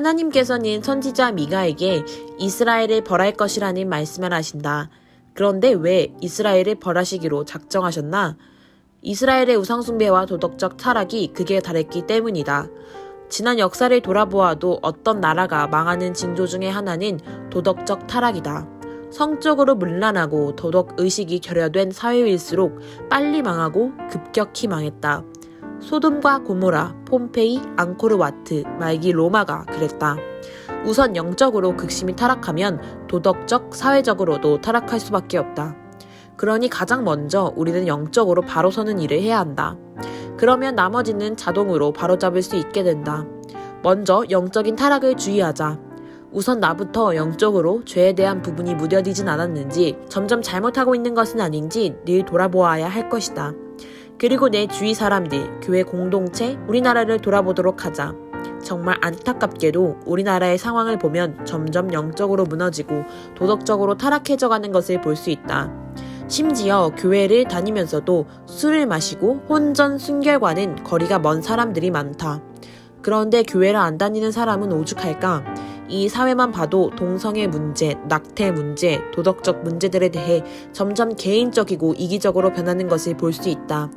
하나님께서는 선지자 미가에게 이스라엘을 벌할 것이라는 말씀을 하신다. 그런데 왜 이스라엘을 벌하시기로 작정하셨나? 이스라엘의 우상숭배와 도덕적 타락이 극에 달했기 때문이다. 지난 역사를 돌아보아도 어떤 나라가 망하는 징조 중의 하나는 도덕적 타락이다. 성적으로 문란하고 도덕 의식이 결여된 사회일수록 빨리 망하고 급격히 망했다. 소돔과 고모라, 폼페이, 앙코르와트, 말기 로마가 그랬다. 우선 영적으로 극심히 타락하면 도덕적, 사회적으로도 타락할 수밖에 없다. 그러니 가장 먼저 우리는 영적으로 바로 서는 일을 해야 한다. 그러면 나머지는 자동으로 바로잡을 수 있게 된다. 먼저 영적인 타락을 주의하자. 우선 나부터 영적으로 죄에 대한 부분이 무뎌지진 않았는지 점점 잘못하고 있는 것은 아닌지 늘 돌아보아야 할 것이다. 그리고 내 주위 사람들, 교회 공동체, 우리나라를 돌아보도록 하자. 정말 안타깝게도 우리나라의 상황을 보면 점점 영적으로 무너지고 도덕적으로 타락해져 가는 것을 볼 수 있다. 심지어 교회를 다니면서도 술을 마시고 혼전 순결과는 거리가 먼 사람들이 많다. 그런데 교회를 안 다니는 사람은 오죽할까? 이 사회만 봐도 동성애 문제, 낙태 문제, 도덕적 문제들에 대해 점점 개인적이고 이기적으로 변하는 것을 볼 수 있다.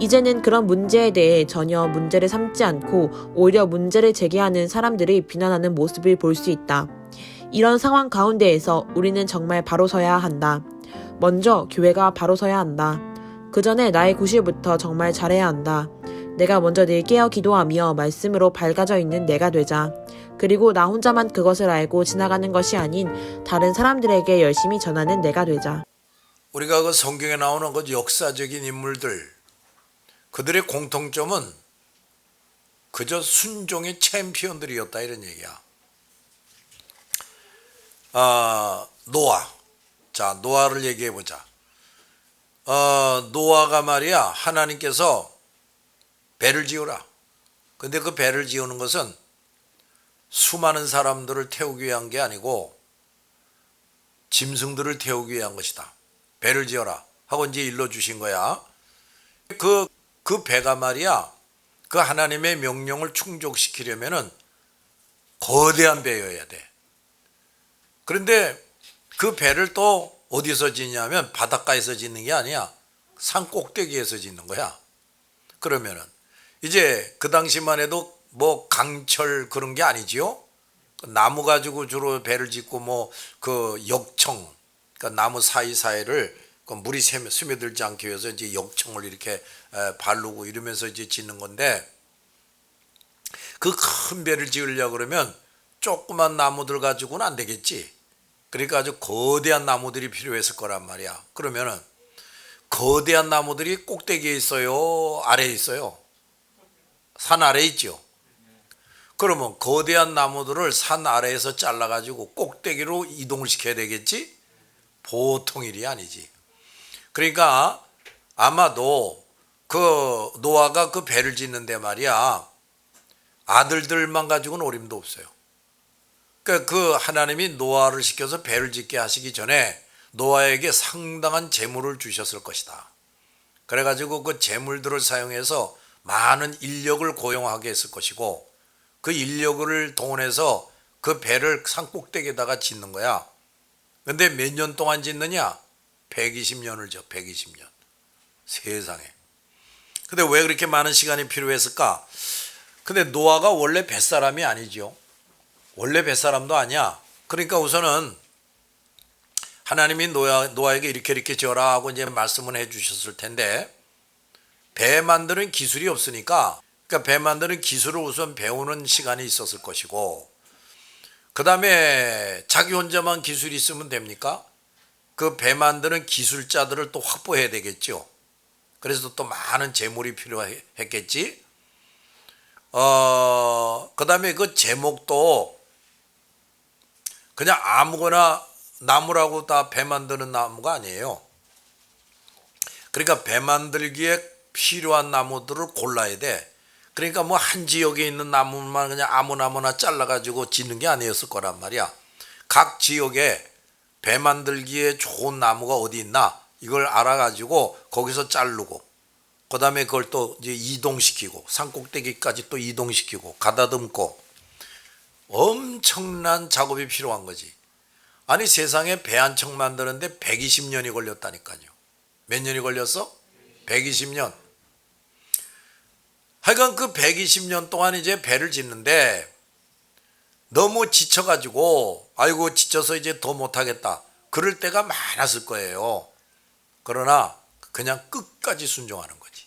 이제는 그런 문제에 대해 전혀 문제를 삼지 않고 오히려 문제를 제기하는 사람들을 비난하는 모습을 볼 수 있다. 이런 상황 가운데에서 우리는 정말 바로 서야 한다. 먼저 교회가 바로 서야 한다. 그 전에 나의 구실부터 정말 잘해야 한다. 내가 먼저 늘 깨어 기도하며 말씀으로 밝아져 있는 내가 되자. 그리고 나 혼자만 그것을 알고 지나가는 것이 아닌 다른 사람들에게 열심히 전하는 내가 되자. 우리가 그 성경에 나오는 그 역사적인 인물들 그들의 공통점은 그저 순종의 챔피언들이었다 이런 얘기야. 아 노아, 자 노아를 얘기해 보자. 어 노아가 말이야 하나님께서 배를 지으라. 근데 그 배를 지우는 것은 수많은 사람들을 태우기 위한 게 아니고 짐승들을 태우기 위한 것이다. 배를 지어라 하고 이제 일러 주신 거야. 그, 그 배가 말이야. 그 하나님의 명령을 충족시키려면은 거대한 배여야 돼. 그런데 그 배를 또 어디서 짓냐면 바닷가에서 짓는 게 아니야. 산 꼭대기에서 짓는 거야. 그러면은 이제 그 당시만 해도 뭐 강철 그런 게 아니지요. 나무 가지고 주로 배를 짓고 뭐 그 역청 그러니까 나무 사이사이를 그 물이 스며- 스며들지 않기 위해서 이제 역청을 이렇게 에, 바르고 이러면서 이제 짓는 건데 그 큰 배를 지으려 그러면 조그만 나무들 가지고는 안 되겠지. 그러니까 아주 거대한 나무들이 필요했을 거란 말이야. 그러면은 거대한 나무들이 꼭대기에 있어요, 아래에 있어요. 산 아래에 있죠. 그러면 거대한 나무들을 산 아래에서 잘라가지고 꼭대기로 이동을 시켜야 되겠지? 보통 일이 아니지. 그러니까 아마도 그 노아가 그 배를 짓는데 말이야 아들들만 가지고는 어림도 없어요. 그러니까 그 하나님이 노아를 시켜서 배를 짓게 하시기 전에 노아에게 상당한 재물을 주셨을 것이다. 그래가지고 그 재물들을 사용해서 많은 인력을 고용하게 했을 것이고 그 인력을 동원해서 그 배를 산 꼭대기에다가 짓는 거야. 근데 몇 년 동안 짓느냐? 120년을 져, 120년. 세상에. 근데 왜 그렇게 많은 시간이 필요했을까? 근데 노아가 원래 뱃사람이 아니죠. 원래 뱃사람도 아니야. 그러니까 우선은 하나님이 노아, 노아에게 이렇게 이렇게 지어라 하고 이제 말씀을 해 주셨을 텐데 배 만드는 기술이 없으니까 그러니까 배 만드는 기술을 우선 배우는 시간이 있었을 것이고 그 다음에 자기 혼자만 기술이 있으면 됩니까? 그 배 만드는 기술자들을 또 확보해야 되겠죠. 그래서 또 많은 재물이 필요했겠지. 어, 그 다음에 그 제목도 그냥 아무거나 나무라고 다 배 만드는 나무가 아니에요. 그러니까 배 만들기에 필요한 나무들을 골라야 돼. 그러니까 뭐 한 지역에 있는 나무만 그냥 아무나무나 잘라가지고 짓는 게 아니었을 거란 말이야. 각 지역에 배 만들기에 좋은 나무가 어디 있나 이걸 알아가지고 거기서 자르고 그 다음에 그걸 또 이제 이동시키고 산 꼭대기까지 또 이동시키고 가다듬고 엄청난 작업이 필요한 거지. 아니 세상에 배 한 척 만드는데 120년이 걸렸다니까요. 몇 년이 걸렸어? 120년. 하여간 그 120년 동안 이제 배를 짓는데 너무 지쳐가지고 아이고 지쳐서 이제 더 못하겠다. 그럴 때가 많았을 거예요. 그러나 그냥 끝까지 순종하는 거지.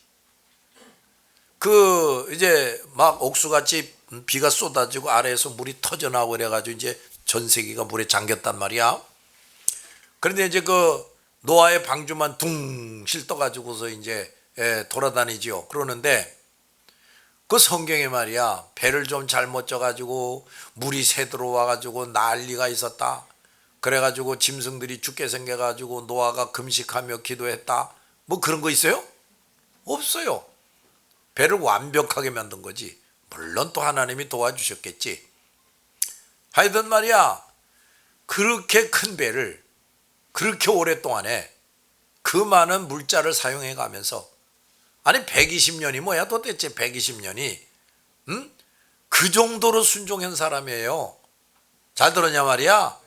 그 이제 막 옥수같이 비가 쏟아지고 아래에서 물이 터져나오고 그래가지고 이제 전 세계가 물에 잠겼단 말이야. 그런데 이제 그 노아의 방주만 둥실 떠가지고서 이제 예, 돌아다니지요. 그러는데 그 성경에 말이야 배를 좀 잘못 져가지고 물이 새 들어와가지고 난리가 있었다. 그래가지고 짐승들이 죽게 생겨가지고 노아가 금식하며 기도했다. 뭐 그런 거 있어요? 없어요. 배를 완벽하게 만든 거지. 물론 또 하나님이 도와주셨겠지. 하여튼 말이야 그렇게 큰 배를 그렇게 오랫동안에 그 많은 물자를 사용해 가면서 아니 120년이 뭐야 도대체 120년이 응? 그 정도로 순종한 사람이에요. 잘 들었냐 말이야.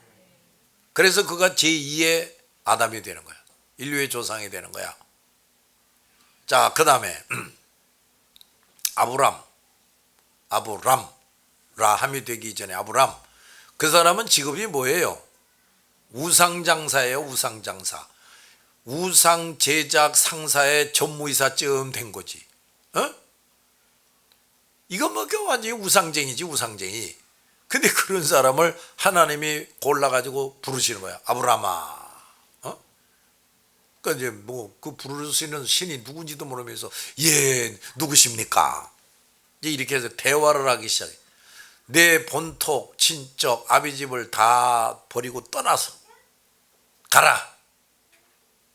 그래서 그가 제2의 아담이 되는 거야. 인류의 조상이 되는 거야. 자, 그 다음에 아브람, 아브람, 라함이 되기 전에 아브람. 그 사람은 직업이 뭐예요? 우상장사예요, 우상장사. 우상 제작 상사의 전무이사쯤 된 거지. 어? 이거 뭐그 완전히 우상쟁이지, 우상쟁이. 근데 그런 사람을 하나님이 골라가지고 부르시는 거야. 아브라마. 어? 그러니까 이제 뭐 그 부르시는 신이 누군지도 모르면서 예 누구십니까? 이제 이렇게 해서 대화를 하기 시작해. 내 본토, 친척, 아비집을 다 버리고 떠나서 가라.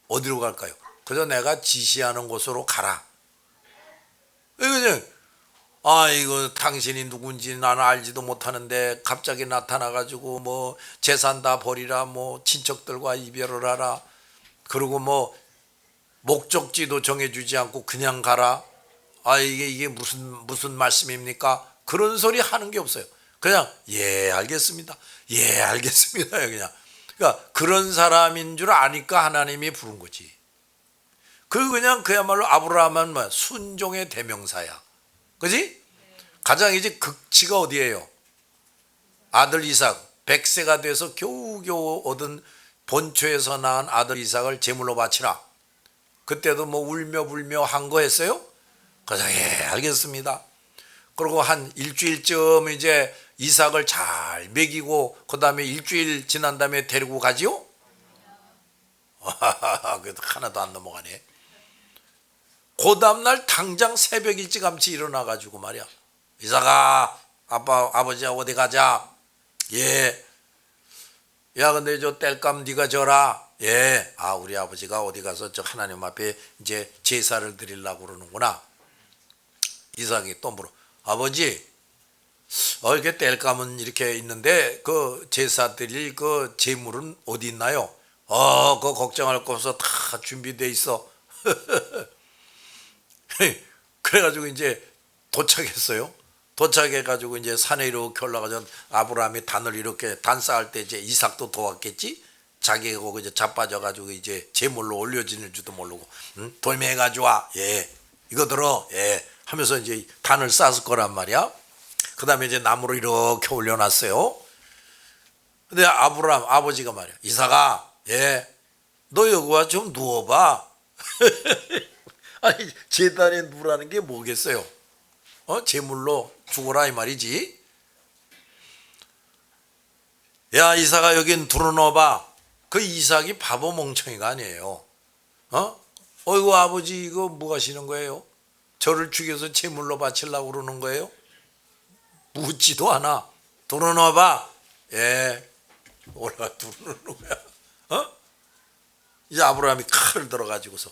어디로 갈까요? 그저 내가 지시하는 곳으로 가라. 아 이거 당신이 누군지 나는 알지도 못하는데 갑자기 나타나가지고 뭐 재산 다 버리라 뭐 친척들과 이별을 하라. 그리고 뭐 목적지도 정해주지 않고 그냥 가라. 아 이게 이게 무슨 무슨 말씀입니까? 그런 소리 하는 게 없어요. 그냥 예 알겠습니다. 예 알겠습니다. 그냥 그러니까 그런 사람인 줄 아니까 하나님이 부른 거지 그 그냥 그야말로 아브라함은 뭐 순종의 대명사야 그지? 가장 이제 극치가 어디예요? 아들 이삭 100세가 돼서 겨우겨우 얻은 본초에서 낳은 아들 이삭을 제물로 바치라. 그때도 뭐 울며 불며 한 거 했어요? 그래서 예 알겠습니다. 그리고 한 일주일쯤 이제 이삭을 잘 먹이고 그 다음에 일주일 지난 다음에 데리고 가지요? 그래도 하나도 안 넘어가네. 그 다음날 당장 새벽 일찌감치 일어나가지고 말이야. 이사가 아빠 아버지 어디 가자. 예. 야 근데 저 땔감 네가 져라. 예. 아 우리 아버지가 어디 가서 저 하나님 앞에 이제 제사를 드리려고 그러는구나. 이삭이 또 물어. 아버지 어 이렇게 땔감은 이렇게 있는데 그 제사 드릴 그 제물은 어디 있나요? 어 그거 걱정할 거 없어 다 준비돼 있어. 그래가지고 이제 도착했어요. 도착해가지고 이제 산에 이렇게 올라가서 아브라함이 단을 이렇게 단 쌓을 때 이제 이삭도 도왔겠지. 자기가 거기 이제 자빠져가지고 이제 제물로 올려지는 줄도 모르고 응? 돌멩이 가져와 예 이거 들어 예 하면서 이제 단을 쌓을 거란 말이야. 그 다음에 이제 나무로 이렇게 올려놨어요. 근데 아브라함 아버지가 말이야 이삭아 예너 여기 와 좀 누워봐. 아니 제단에 누라는 게 뭐겠어요? 어 제물로 죽어라 이 말이지. 야 이삭아 여긴 들어넣어봐. 그 이삭이 바보 멍청이가 아니에요. 어? 어이구 아버지 이거 뭐 하시는 거예요? 저를 죽여서 제물로 바치려고 그러는 거예요? 묻지도 않아. 들어넣어봐. 예. 올라가 들어넣는 거야. 어? 이제 아브라함이 칼을 들어가지고서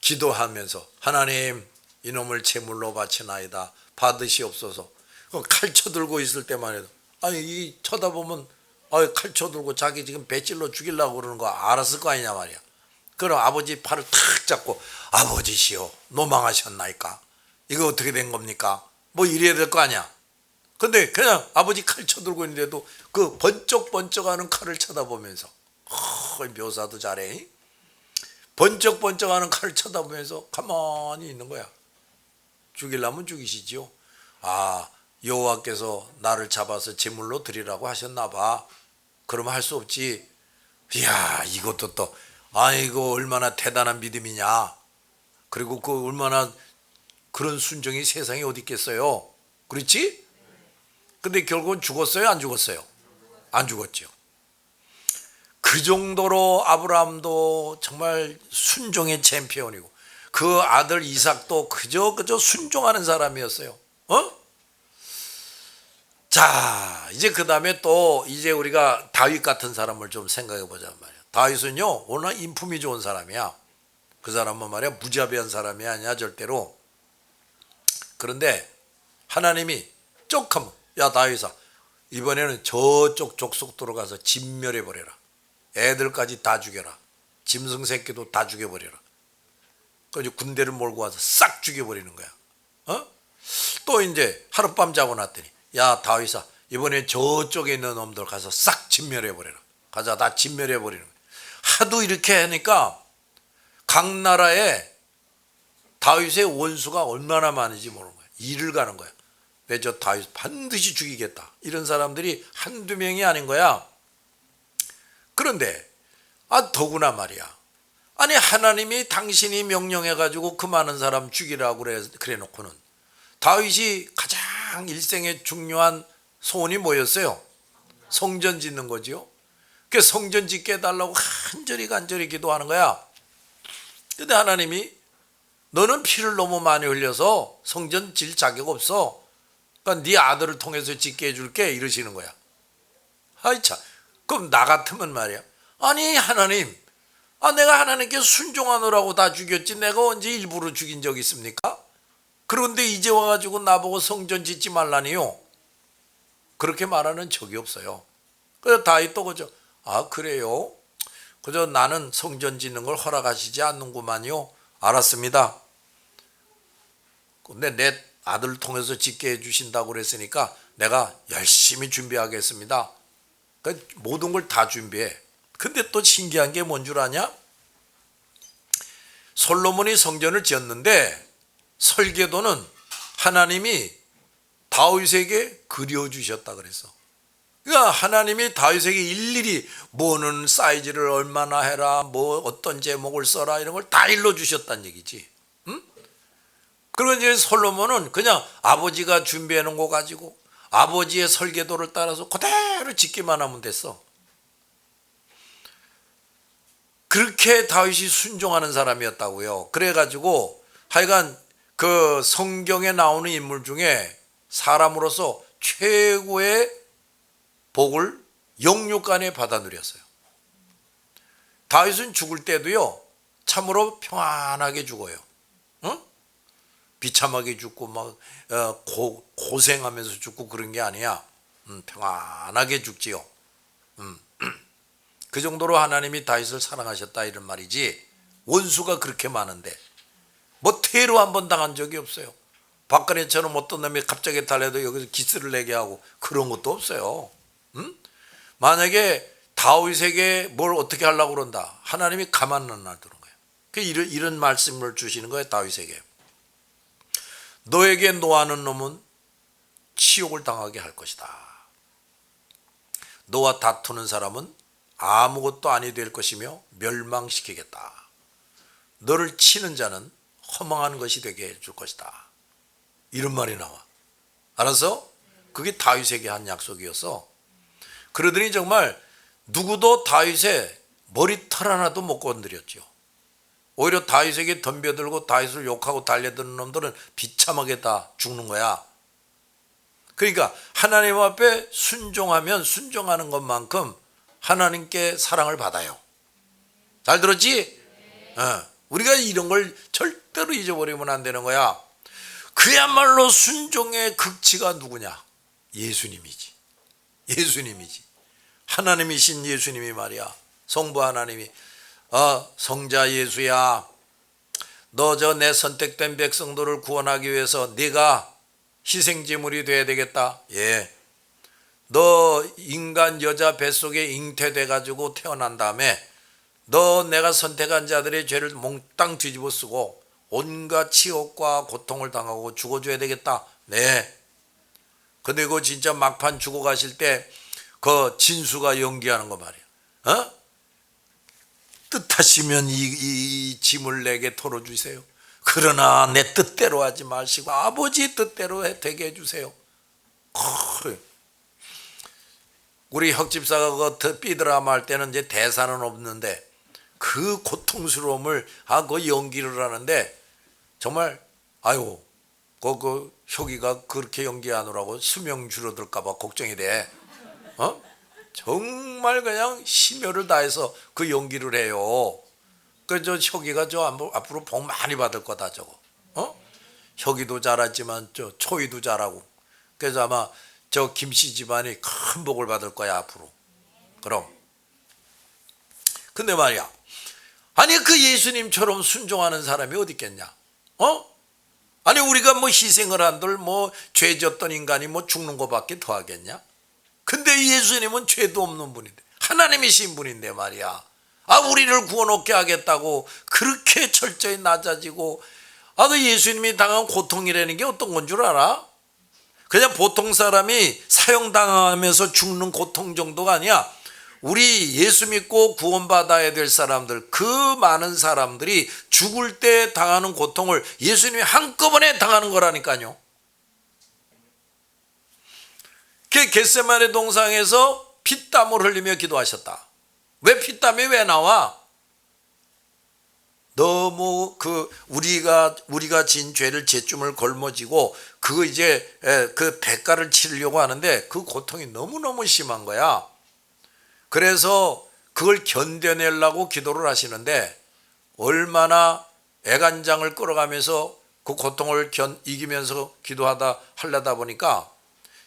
기도하면서 하나님 이놈을 제물로 바치나이다 받으시옵소서 그칼 쳐들고 있을 때만 해도 아니 이 쳐다보면 아칼 쳐들고 자기 지금 배찔러 죽이려고 그러는 거 알았을 거 아니냐 말이야 그럼 아버지 팔을 탁 잡고 아버지시오 노망하셨나이까 이거 어떻게 된 겁니까 뭐 이래야 될 거 아니야 근데 그냥 아버지 칼 쳐들고 있는데도 그 번쩍번쩍하는 칼을 쳐다보면서 어, 묘사도 잘해. 번쩍번쩍하는 칼을 쳐다보면서 가만히 있는 거야. 죽이려면 죽이시지요. 아 여호와께서 나를 잡아서 제물로 드리라고 하셨나 봐. 그러면 할 수 없지. 이야 이것도 또 아이고 얼마나 대단한 믿음이냐. 그리고 그 얼마나 그런 순종이 세상에 어디 있겠어요. 그렇지? 근데 결국은 죽었어요? 안 죽었어요? 안 죽었죠. 그 정도로 아브라함도 정말 순종의 챔피언이고 그 아들 이삭도 그저 그저 순종하는 사람이었어요. 어? 자, 이제 그 다음에 또 이제 우리가 다윗 같은 사람을 좀 생각해 보자 말이야. 다윗은요, 워낙 인품이 좋은 사람이야. 그 사람은 말이야, 무자비한 사람이 아니야, 절대로. 그런데 하나님이 쪽하면, 야, 다윗아, 이번에는 저쪽 족속도로 가서 진멸해 버려라. 애들까지 다 죽여라. 짐승 새끼도 다 죽여버려라. 그래서 군대를 몰고 와서 싹 죽여버리는 거야. 어? 또 이제 하룻밤 자고 났더니 야 다윗아 이번에 저쪽에 있는 놈들 가서 싹 진멸해 버려라. 가자 다 진멸해 버리는 거야. 하도 이렇게 하니까 각 나라에 다윗의 원수가 얼마나 많은지 모르는 거야. 일을 가는 거야. 내저 다윗 반드시 죽이겠다. 이런 사람들이 한두 명이 아닌 거야. 그런데 아 더구나 말이야. 아니 하나님이 당신이 명령해 가지고 그 많은 사람 죽이라고 그래 그래 놓고는 다윗이 가장 일생에 중요한 소원이 뭐였어요? 성전 짓는 거지요. 그 성전 짓게 해달라고 간절히 간절히 기도하는 거야. 근데 하나님이 너는 피를 너무 많이 흘려서 성전 질 자격 없어. 그러니까 네 아들을 통해서 짓게 해줄게 이러시는 거야. 아이 참. 그럼 나 같으면 말이야. 아니 하나님, 아 내가 하나님께 순종하느라고 다 죽였지 내가 언제 일부러 죽인 적 있습니까? 그런데 이제 와가지고 나보고 성전 짓지 말라니요. 그렇게 말하는 적이 없어요. 그래서 다윗도 그저 아 그래요. 그저 나는 성전 짓는 걸 허락하시지 않는구만요. 알았습니다. 근데 내 아들을 통해서 짓게 해주신다고 그랬으니까 내가 열심히 준비하겠습니다. 그 모든 걸 다 준비해. 근데 또 신기한 게 뭔 줄 아냐? 솔로몬이 성전을 지었는데 설계도는 하나님이 다윗에게 그려 주셨다 그랬어. 그러니까 하나님이 다윗에게 일일이 뭐는 사이즈를 얼마나 해라, 뭐 어떤 제목을 써라 이런 걸 다 일러 주셨다는 얘기지. 응? 그리고 이제 솔로몬은 그냥 아버지가 준비해 놓은 거 가지고 아버지의 설계도를 따라서 그대로 짓기만 하면 됐어. 그렇게 다윗이 순종하는 사람이었다고요. 그래가지고 하여간 그 성경에 나오는 인물 중에 사람으로서 최고의 복을 영육간에 받아 누렸어요. 다윗은 죽을 때도요 참으로 평안하게 죽어요. 응? 비참하게 죽고 막 어, 고, 고생하면서 죽고 그런 게 아니야. 음, 평안하게 죽지요. 음. 그 정도로 하나님이 다윗을 사랑하셨다 이런 말이지. 원수가 그렇게 많은데 뭐 퇴로 한 번 당한 적이 없어요. 박근혜처럼 어떤 놈이 갑자기 달래도 여기서 기스를 내게 하고 그런 것도 없어요. 음? 만약에 다윗에게 뭘 어떻게 하려고 그런다. 하나님이 가만 안 놔두는 거예요. 그 이런, 이런 말씀을 주시는 거예요. 다윗에게. 너에게 노하는 놈은 치욕을 당하게 할 것이다. 너와 다투는 사람은 아무것도 아니 될 것이며 멸망시키겠다. 너를 치는 자는 허망한 것이 되게 해줄 것이다. 이런 말이 나와. 알아서? 그게 다윗에게 한 약속이었어. 그러더니 정말 누구도 다윗의 머리털 하나도 못 건드렸죠. 오히려 다윗에게 덤벼들고 다윗을 욕하고 달려드는 놈들은 비참하게 다 죽는 거야. 그러니까 하나님 앞에 순종하면 순종하는 것만큼 하나님께 사랑을 받아요. 잘 들었지? 어. 우리가 이런 걸 절대로 잊어버리면 안 되는 거야. 그야말로 순종의 극치가 누구냐? 예수님이지. 예수님이지. 하나님이신 예수님이 말이야. 성부 하나님이 어, 성자 예수야. 너 저 내 선택된 백성들을 구원하기 위해서 네가 희생제물이 돼야 되겠다. 예. 너 인간 여자 뱃속에 잉태돼 가지고 태어난 다음에 너 내가 선택한 자들의 죄를 몽땅 뒤집어 쓰고 온갖 치욕과 고통을 당하고 죽어줘야 되겠다. 네. 그거 진짜 막판 죽어 가실 때 그 진수가 연기하는 거 말이야. 어? 뜻하시면 이, 이 짐을 내게 털어주세요. 그러나 내 뜻대로 하지 마시고 아버지 뜻대로 해- 되게 해주세요. 크. 우리 혁집사가 그 삐드라마 할 때는 이제 대사는 없는데 그 고통스러움을 아그 연기를 하는데 정말 아유 그, 그 혁이가 그렇게 연기하느라고 수명 줄어들까봐 걱정이 돼. 어? 정말 그냥 심혈을 다해서 그 연기를 해요. 그저 혁이가 저 앞으로- 복 많이 받을 거다 저거. 어? 혁이도 잘하지만 저 초이도 잘하고. 그래서 아마 저 김씨 집안이 큰 복을 받을 거야 앞으로. 그럼. 근데 말이야. 아니 그 예수님처럼 순종하는 사람이 어디 있겠냐? 어? 아니 우리가 뭐 희생을 한들 뭐 죄졌던 인간이 뭐 죽는 것밖에 더 하겠냐? 근데 예수님은 죄도 없는 분인데 하나님이신 분인데 말이야. 아 우리를 구원얻게 하겠다고 그렇게 철저히 낮아지고 아그 예수님이 당한 고통이라는 게 어떤 건 줄 알아? 그냥 보통 사람이 사형당하면서 죽는 고통 정도가 아니야. 우리 예수 믿고 구원받아야 될 사람들, 그 많은 사람들이 죽을 때 당하는 고통을 예수님이 한꺼번에 당하는 거라니까요. 그 겟세마네 동상에서 피땀을 흘리며 기도하셨다. 왜 피땀이 왜 나와? 너무 그 우리가 우리가 진 죄를 제춤을 걸머지고 그 이제 에, 그 대가를 치르려고 하는데 그 고통이 너무 너무 심한 거야. 그래서 그걸 견뎌내려고 기도를 하시는데 얼마나 애간장을 끌어가면서 그 고통을 견 이기면서 기도하다 하려다 보니까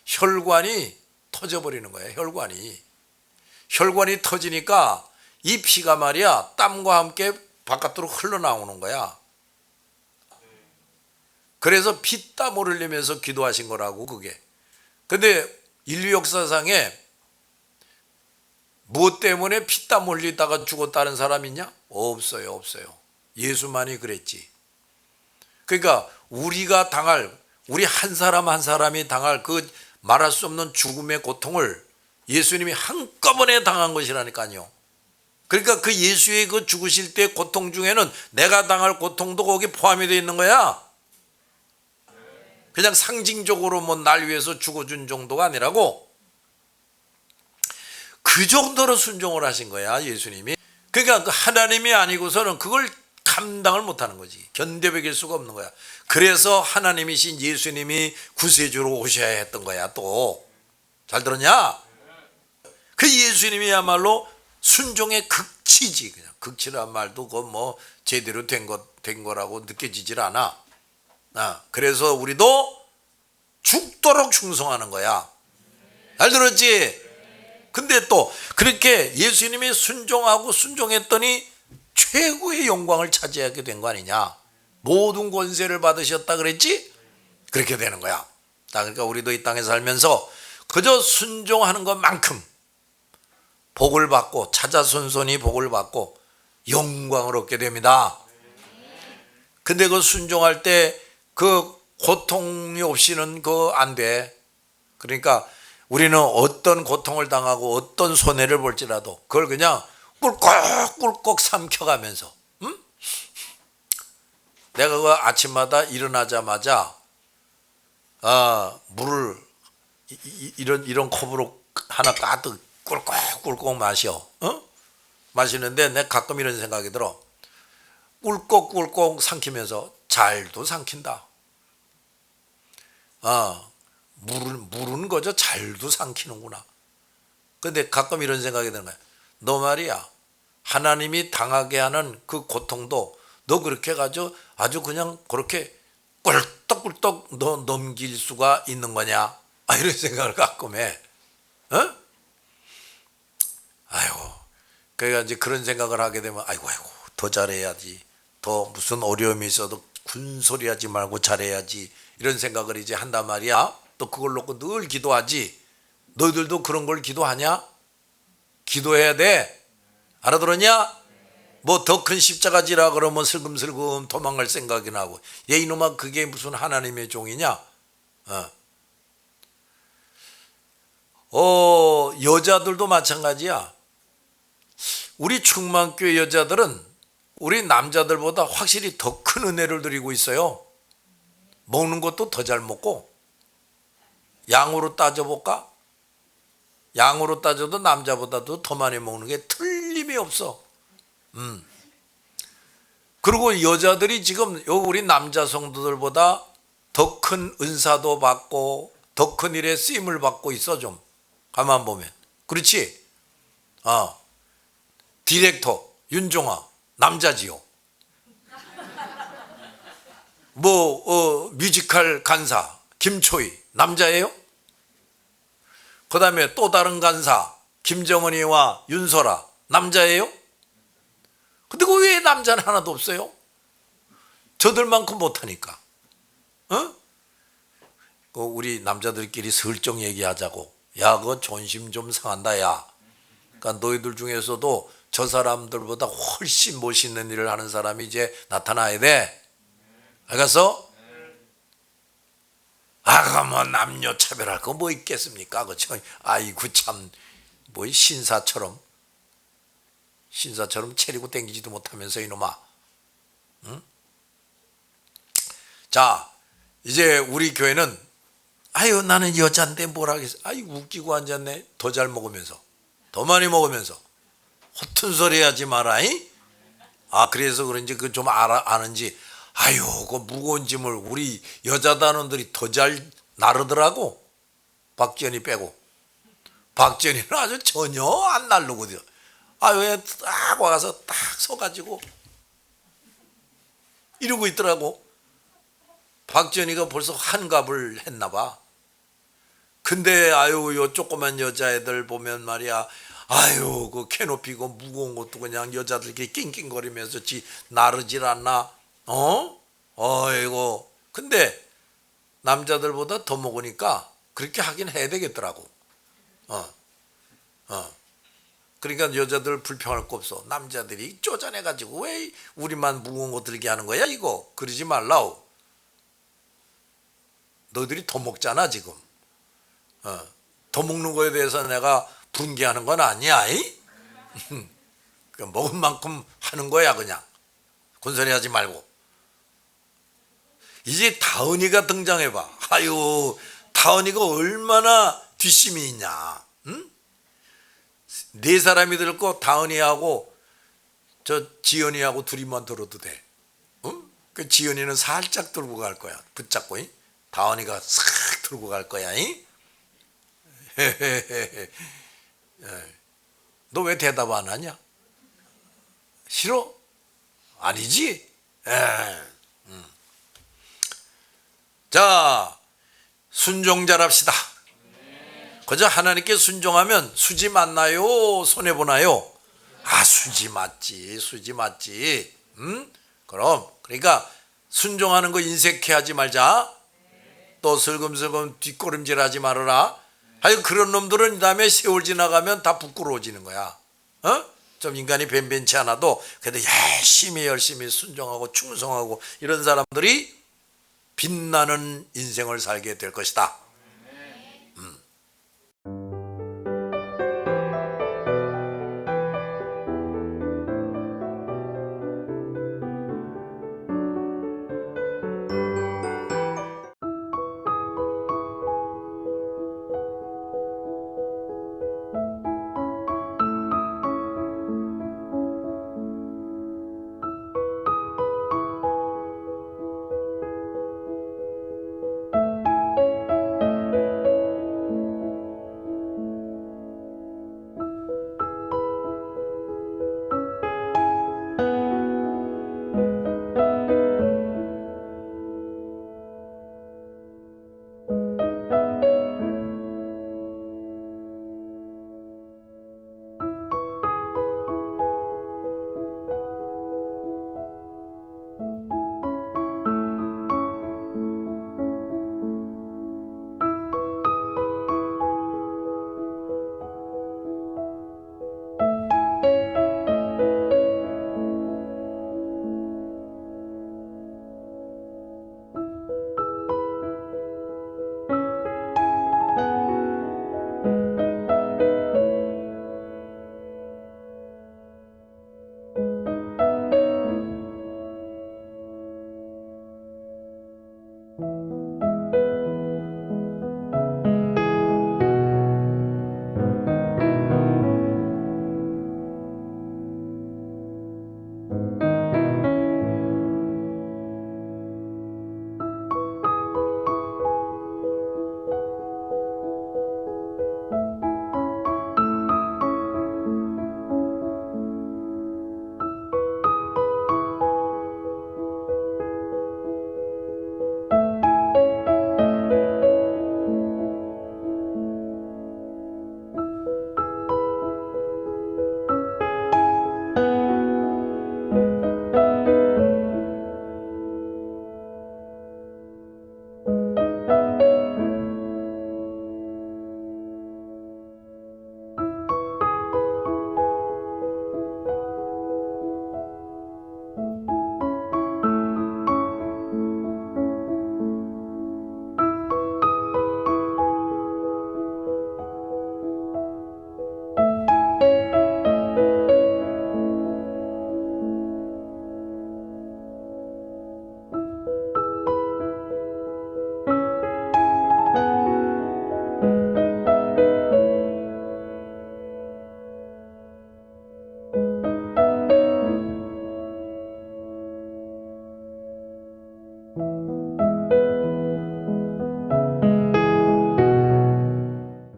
혈관이 터져버리는 거예요. 혈관이 혈관이 터지니까 이 피가 말이야 땀과 함께 바깥으로 흘러나오는 거야. 그래서 피땀 흘리면서 기도하신 거라고 그게. 근데 인류 역사상에 무엇 때문에 피땀 흘리다가 죽었다는 사람 있냐? 없어요, 없어요. 예수만이 그랬지. 그러니까 우리가 당할 우리 한 사람 한 사람이 당할 그 말할 수 없는 죽음의 고통을 예수님이 한꺼번에 당한 것이라니까요. 그러니까 그 예수의 그 죽으실 때 고통 중에는 내가 당할 고통도 거기 포함이 되어 있는 거야. 그냥 상징적으로 뭐 날 위해서 죽어준 정도가 아니라고 그 정도로 순종을 하신 거야 예수님이. 그러니까 그 하나님이 아니고서는 그걸 감당을 못하는 거지. 견뎌배길 수가 없는 거야. 그래서 하나님이신 예수님이 구세주로 오셔야 했던 거야 또. 잘 들었냐? 그 예수님이야말로 순종의 극치지 그냥 극치란 말도 그뭐 제대로 된 것 된 거라고 느껴지질 않아. 아 그래서 우리도 죽도록 충성하는 거야. 잘 들었지? 근데 또 그렇게 예수님이 순종하고 순종했더니 최고의 영광을 차지하게 된 거 아니냐? 모든 권세를 받으셨다 그랬지? 그렇게 되는 거야. 자, 그러니까 우리도 이 땅에 살면서 그저 순종하는 것만큼 복을 받고 찾아손손이 복을 받고 영광을 얻게 됩니다. 근데 그 순종할 때 그 고통이 없이는 그 안 돼. 그러니까 우리는 어떤 고통을 당하고 어떤 손해를 볼지라도 그걸 그냥 꿀꺽꿀꺽 삼켜가면서 음? 내가 그 아침마다 일어나자마자 아 물을 이, 이- 이런 이런 컵으로 하나 가득 꿀꺽꿀꺽 마셔. 어? 마시는데 내 가끔 이런 생각이 들어. 꿀꺽꿀꺽 삼키면서 잘도 삼킨다. 아, 물은 물은 거저 잘도 삼키는구나. 근데 가끔 이런 생각이 드는 거야. 너 말이야. 하나님이 당하게 하는 그 고통도 너 그렇게 가지고 아주 그냥 그렇게 꿀떡꿀떡 너 넘길 수가 있는 거냐? 아, 이런 생각을 가끔 해. 어? 아이고. 그러니까 이제 그런 생각을 하게 되면 아이고 아이고 더 잘해야지. 더 무슨 어려움이 있어도 군소리 하지 말고 잘해야지. 이런 생각을 이제 한단 말이야. 또 그걸 놓고 늘 기도하지. 너희들도 그런 걸 기도하냐? 기도해야 돼. 알아들었냐? 뭐 더 큰 십자가 지라 그러면 슬금슬금 도망갈 생각이 나고 얘 이놈아 그게 무슨 하나님의 종이냐? 어. 어, 여자들도 마찬가지야. 우리 충만교회 여자들은 우리 남자들보다 확실히 더 큰 은혜를 드리고 있어요. 먹는 것도 더 잘 먹고 양으로 따져볼까? 양으로 따져도 남자보다도 더 많이 먹는 게 틀림이 없어. 음. 그리고 여자들이 지금 요 우리 남자 성도들보다 더 큰 은사도 받고 더 큰 일에 쓰임을 받고 있어 좀 가만 보면 그렇지? 어 디렉터 윤종아 남자지요. 뭐 어, 뮤지컬 간사 김초희 남자예요? 그 다음에 또 다른 간사 김정은이와 윤소라 남자예요? 근데 그 왜 남자는 하나도 없어요? 저들만큼 못하니까. 어? 그 우리 남자들끼리 슬쩍 얘기하자고. 야, 그 존심 좀 상한다, 야. 그러니까 너희들 중에서도 저 사람들보다 훨씬 멋있는 일을 하는 사람이 이제 나타나야 돼. 알겠어? 아, 그뭐 남녀 차별할 거 뭐 있겠습니까? 그쵸? 아이고 참, 뭐 신사처럼 신사처럼 체리고 땡기지도 못하면서 이놈아. 응? 자, 이제 우리 교회는 아유 나는 여잔데 뭘 하겠어. 아유 웃기고 앉았네. 더 잘 먹으면서 더 많이 먹으면서 허튼 소리 하지 마라. 이? 아 그래서 그런지 그 좀 알아 아는지 아유 그 무거운 짐을 우리 여자 단원들이 더 잘 나르더라고. 박지연이 빼고 박지연이는 아주 전혀 안 날르거든. 아왜딱 와서 딱 서가지고 이러고 있더라고. 박지연이가 벌써 환갑을 했나 봐. 근데 아유 요 조그만 여자애들 보면 말이야 아유 그 캐노피 그 무거운 것도 그냥 여자들끼리 낑낑거리면서 지 나르질 않나 어? 어이고 근데 남자들보다 더 먹으니까 그렇게 하긴 해야 되겠더라고 어 어. 그러니까 여자들 불평할 거 없어 남자들이 쪼잔해 가지고 왜 우리만 무거운 거 들게 하는 거야 이거 그러지 말라우 너희들이 더 먹잖아 지금 어, 더 먹는 거에 대해서 내가 분개하는 건 아니야. 이? 그 먹은 만큼 하는 거야 그냥 군소리 하지 말고 이제 다은이가 등장해봐. 아유 다은이가 얼마나 뒷심이 있냐. 응? 네 사람이 들고 다은이하고 저 지연이하고 둘이만 들어도 돼. 응? 그 지연이는 살짝 들고 갈 거야. 붙잡고. 이? 다은이가 싹 들고 갈 거야. 이? 너왜 대답 안 하냐? 싫어? 아니지? 에. 음. 자, 순종자랍시다. 그저 하나님께 순종하면 수지 맞나요? 손해 보나요? 아, 수지 맞지, 수지 맞지. 음? 그럼 그러니까 순종하는 거 인색해 하지 말자. 또 슬금슬금 뒷걸음질 하지 말아라. 하여 그런 놈들은 이 다음에 세월 지나가면 다 부끄러워지는 거야. 어? 좀 인간이 변변치 않아도 그래도 열심히 열심히 순종하고 충성하고 이런 사람들이 빛나는 인생을 살게 될 것이다.